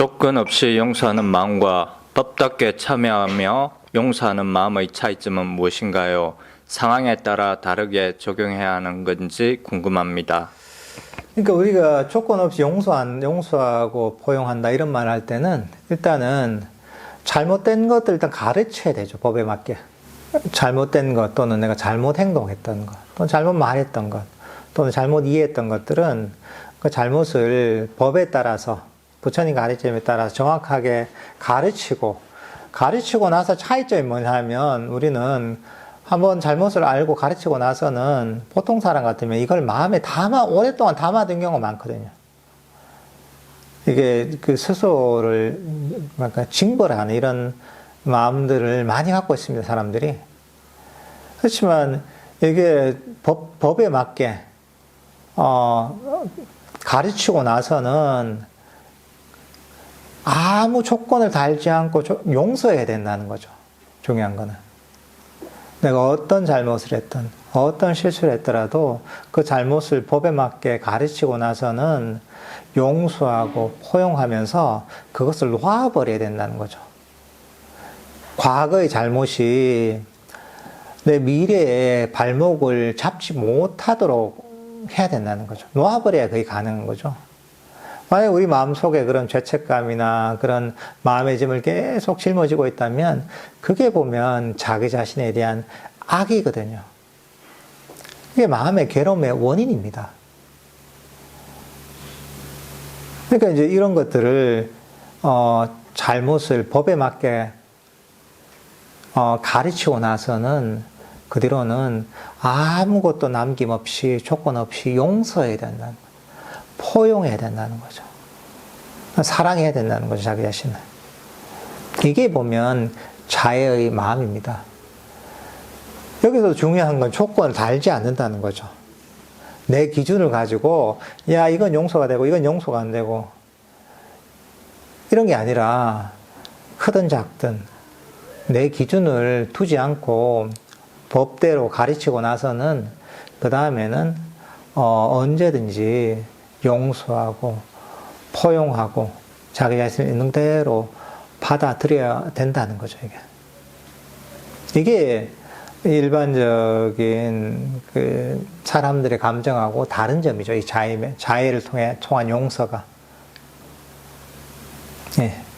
조건 없이 용서하는 마음과 법답게 참여하며 용서하는 마음의 차이점은 무엇인가요? 상황에 따라 다르게 적용해야 하는 건지 궁금합니다. 그러니까 우리가 조건 없이 용서한, 용서하고 포용한다 이런 말 할 때는 일단은 잘못된 것들 일단 가르쳐야 되죠. 법에 맞게. 잘못된 것 또는 내가 잘못 행동했던 것 또는 잘못 말했던 것 또는 잘못 이해했던 것들은 그 잘못을 법에 따라서 부처님 가르침에 따라서 정확하게 가르치고 가르치고 나서 차이점이 뭐냐면 우리는 한번 잘못을 알고 가르치고 나서는 보통 사람 같으면 이걸 마음에 담아 오랫동안 담아둔 경우가 많거든요. 이게 그 스스로를 뭔가 징벌하는 이런 마음들을 많이 갖고 있습니다, 사람들이. 그렇지만 이게 법, 법에 맞게 어, 가르치고 나서는 아무 조건을 달지 않고 조- 용서해야 된다는 거죠. 중요한 거는. 내가 어떤 잘못을 했든, 어떤 실수를 했더라도 그 잘못을 법에 맞게 가르치고 나서는 용서하고 포용하면서 그것을 놓아버려야 된다는 거죠. 과거의 잘못이 내 미래의 발목을 잡지 못하도록 해야 된다는 거죠. 놓아버려야 그게 가능한 거죠. 만약 우리 마음속에 그런 죄책감이나 그런 마음의 짐을 계속 짊어지고 있다면 그게 보면 자기 자신에 대한 악이거든요. 이게 마음의 괴로움의 원인입니다. 그러니까 이제 이런 것들을 어, 잘못을 법에 맞게 어, 가르치고 나서는 그 뒤로는 아무것도 남김없이 조건 없이 용서해야 된다는 거예요. 포용해야 된다는 거죠. 사랑해야 된다는 거죠, 자기 자신을. 이게 보면 자애의 마음입니다. 여기서 중요한 건 조건을 달지 않는다는 거죠. 내 기준을 가지고, 야, 이건 용서가 되고, 이건 용서가 안 되고, 이런 게 아니라, 크든 작든, 내 기준을 두지 않고, 법대로 가르치고 나서는, 그 다음에는, 어, 언제든지 용서하고, 포용하고, 자기 자신 있는 대로 받아들여야 된다는 거죠, 이게. 이게 일반적인 그 사람들의 감정하고 다른 점이죠. 이 자애, 자애를 통해 통한 용서가. 예.